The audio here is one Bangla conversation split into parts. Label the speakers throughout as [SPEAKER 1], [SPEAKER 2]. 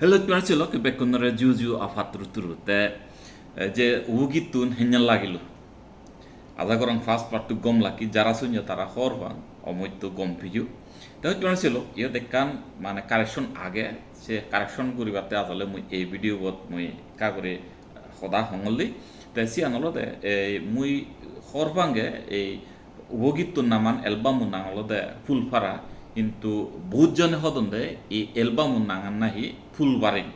[SPEAKER 1] Hello, ছিল কে বেকুনরে জু জু আফা তুরু তুরু তে যে উগি তুন হেঞ্জাল লাগিল আধা করং ফার্স্ট পার্ট গম লাকি যারা শুন্য তারা হর পান অমৈত্য গম ভিজু তে ছিল ইয়ে দেখান মানে কারেকশন আগে সে কারেকশন করিবাতে আসলে মুই এই ভিডিও মুই কা করে সদা হঙলি তে সি আনলতে এই মুই হরপাঙ্গে এই উগিত্তুর নামান এলবাম নাঙলতে ফুলফারা বহুত জনে হদন্দে এই এলবাম নাঙান নাহি ফুলবারেং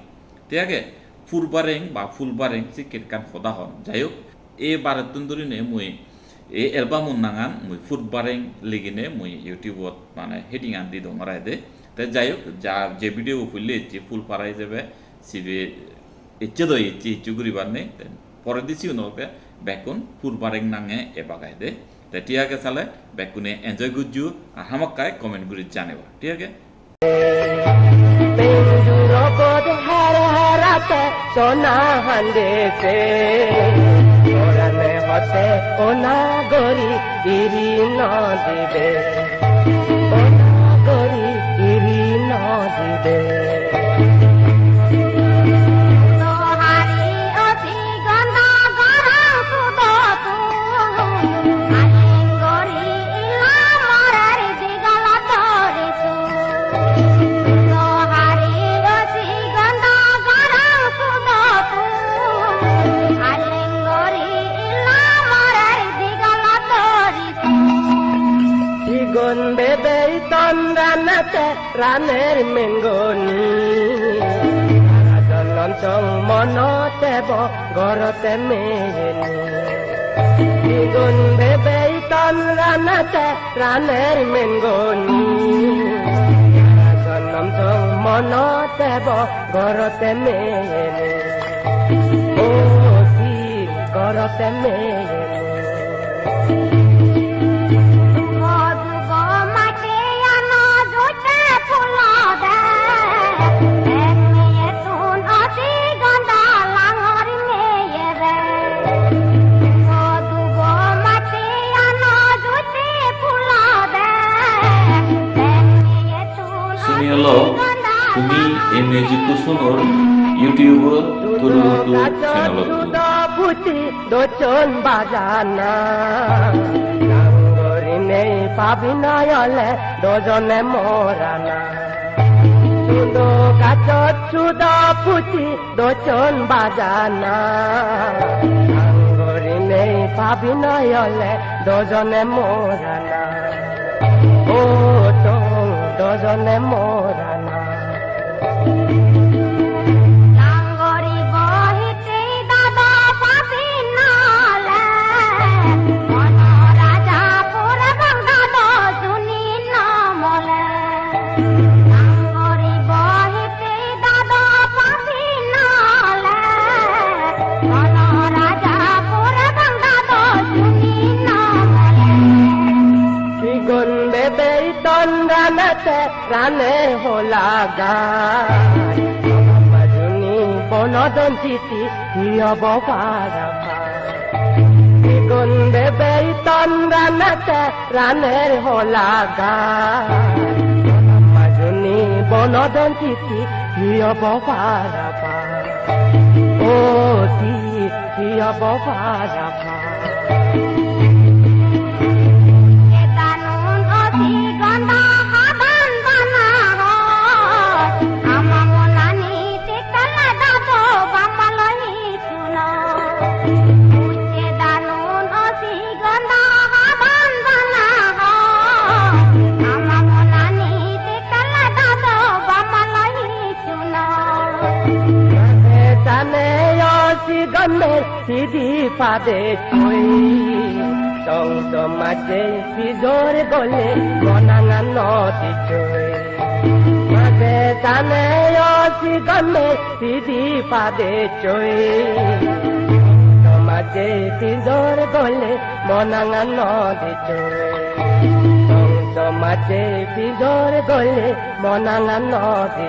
[SPEAKER 1] তেয়াগে ফুলবারেং বা ফুলবারেং সে কেটকান সদা হন। যাই হোক এই বারেতুন ধরিনে মুই এই এলবাম নাঙান, মুই ফুটবারেং লিগিনে মুই ইউটিউবত মানে হেডিং আন দি দমরাই দে। তে যাই হোক যা, যে ভিডিও ফুললে যে ফুল পারাই যাবে, সিবে ইচ্ছে দই ইচ্ছে ইচ্ছে করিবার নেই পরে দিছি উনকে বেকুন ফুলবারেং নাঙে এবাগাই দে। টিয়াকে চালে বেকুনে এনজয় গুজু আর হামাক্কায় কমেন্ট টিয়াকে
[SPEAKER 2] বেঞ্জুরপদ হার হারাতে সোনা হান্দেছে ওরানে হতে ওনা গরি ইরি ন দিবে ওনা গরি ইরি ন দিবে রানের মেঙ্গনি চলঞ্চং মনতে ঘরতে মেয়েনি দ্বিগুণ বেবে তন্দ্রানাতে রানের মেঙ্গনি চলঞ্চং মনতে ঘরতে মেয়েনি ঘরতে মেয়েনি
[SPEAKER 1] হলো তুমি এই মিউজিক কুসুমর ইউটিউব তুরু তু চ্যানেল
[SPEAKER 2] পাবি নয়লে দোজনে মরানা। দোচন বাজানা। নেই পাবি নয়লে দোজনে মরানা। ও দোজনে মরানা তন্দ্রানাতে রানে হোলা গান মাজুনি বনদন চিতি হিয়ব পারা দ্বিগুণ বেবে তন্দ্রানাতে রানের হোলা মাজুনি বনদন চিতি হিয়ব পারা ও তি হিয়ব পারা পাদে ছুই সংস মাঝে সিজোর গলে মনাঙা নদী ছুই মাঝে জানে অসি গমের সিধি পাদে ছুই মাঝে সিজোর গলে মনাঙা নদী ছুই সংস মাঝে গলে নদী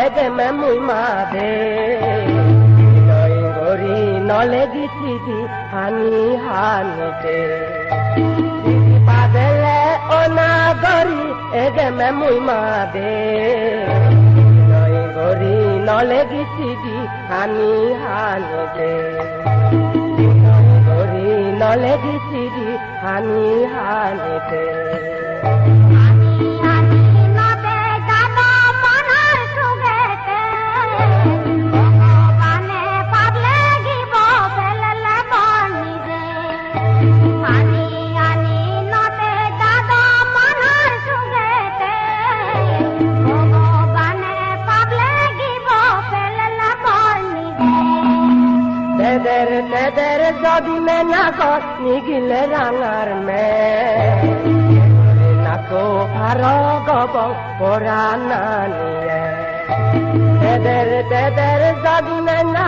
[SPEAKER 2] Ege me mui made Noi gori nole di sidi hani hani te Sidi padele ona gori ege me mui made Noi gori nole di sidi hani hani te Noi gori nole di sidi hani hani তেদের যদি মে না কর নিগিলে রাঙার মে নাকো আর গব পরা না নিয়ে তেদের তেদের যদি মে না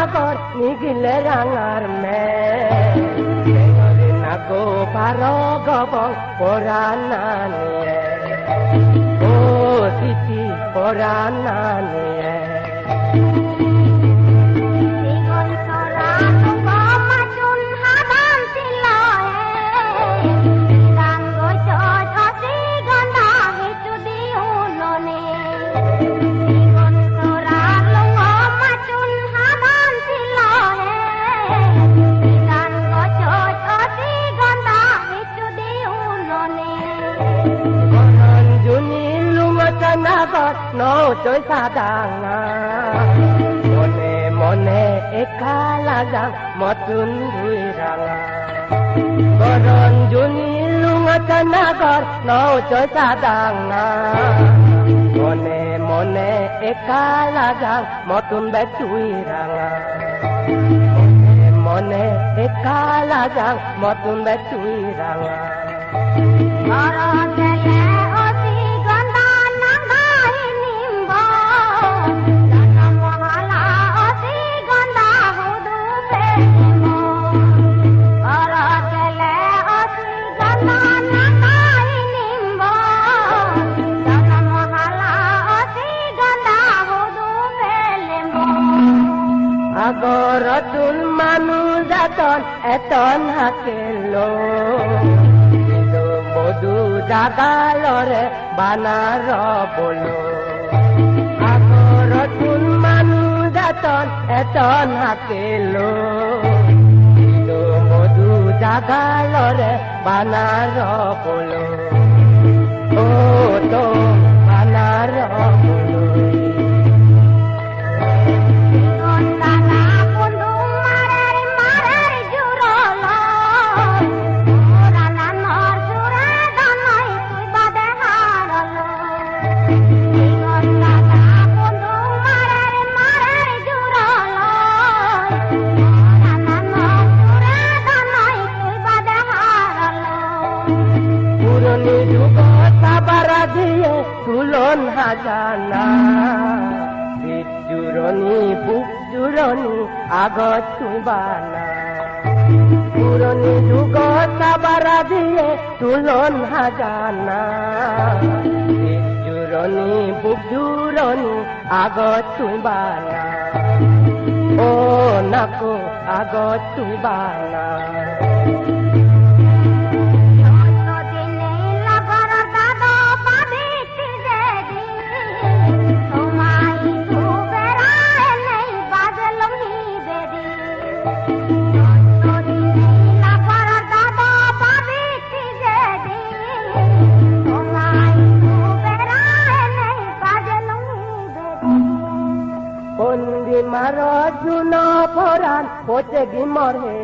[SPEAKER 2] নিগিলে রাঙার মে নাকো পার গব পরা না নিয়ে ও সিটি পরা না রাঙা মনে মনে একা লাগা মতুন বেতুই রাঙা মনে মনে একা লাগা মতুন বেতুই যাতন এতন হাকেলো মধু জাগালরে বানার বলো। আগর তুল মানু যাতন এতন হাকেলো মধু জাগালরে বানার বলো। ও তো বানার জুরনি বুক জুরনি আগত তুবানা পুরনি যুগ সাবারা দিয়ে তুলন হাজানা। বুক জুরনি আগত তুবানা ও নাকো আগত তুবানা মারজুন পরাণ পচে গি মরে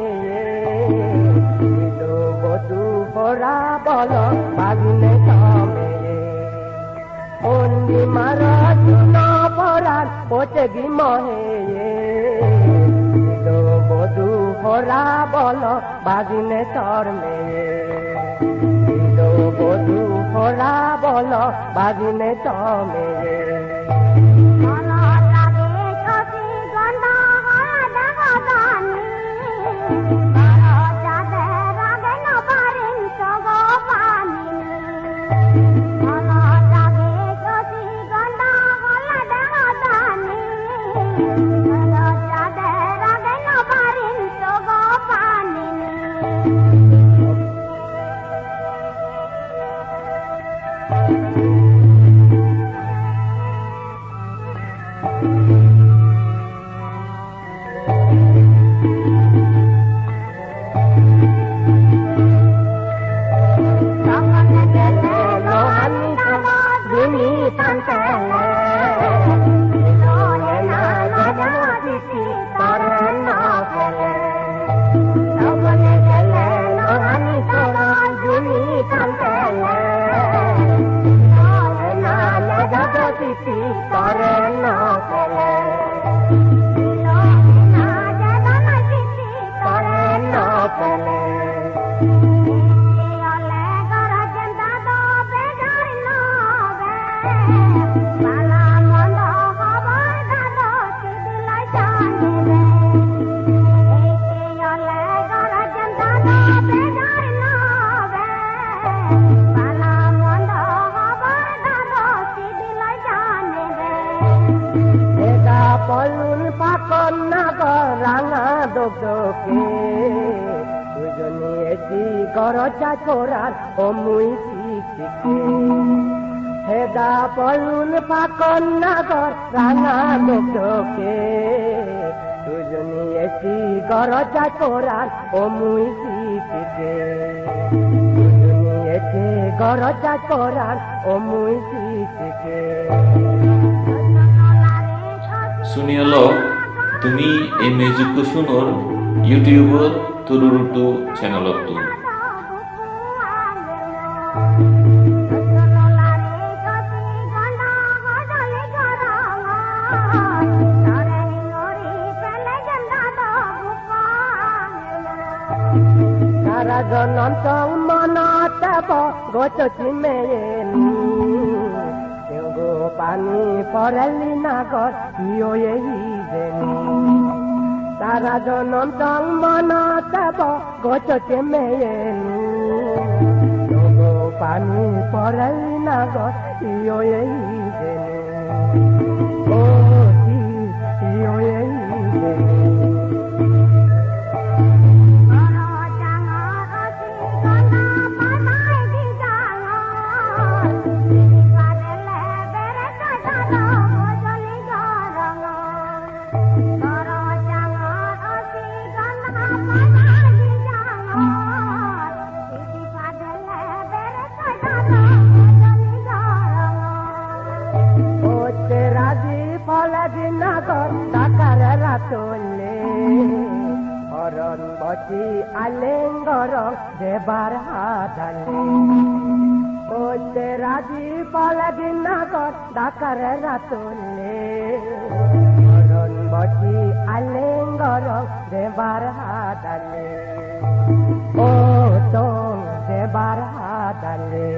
[SPEAKER 2] বধু পরা বল ভাগিনে তমে অন্যি মারজুন পরাণ পচে গি মহে বধু পরা বল বাজিনে তর মেয়ে বধু পরা বল বাজিনে তমে सीता পাকন না রাঙা দোকে দুজনে এটি গরচা ছোড়ার অমুই হেদা পলুন পাকন না রাঙা দোকে দুজনে এটি গরচা ছোড়ার অমুই শিখে দুজনে এটি গরচা ছোড়ার অমুই শিখে
[SPEAKER 1] শুনিয়ালো তুমি এই মিউজিকটো শুনোর ইউটিউবত তুৰুৰুটো চেনেলতো
[SPEAKER 2] সারা জনম চং মনতব গছ চিমেয়েনি গো পানি পড়লি না গর ইয়ে যেনি সারা জনম চং মনতব গছ চিমেয়েনি গো পানি পড়লি না গর ইয়ে ওতে বচি আলেঙ্গর দেবার হাতালে ওতে রাজি ফলে দিনাগর টাকার রাতলে হরণ বচি আলেঙ্গর দেবার হাতালে ও তো দেবার হাতালে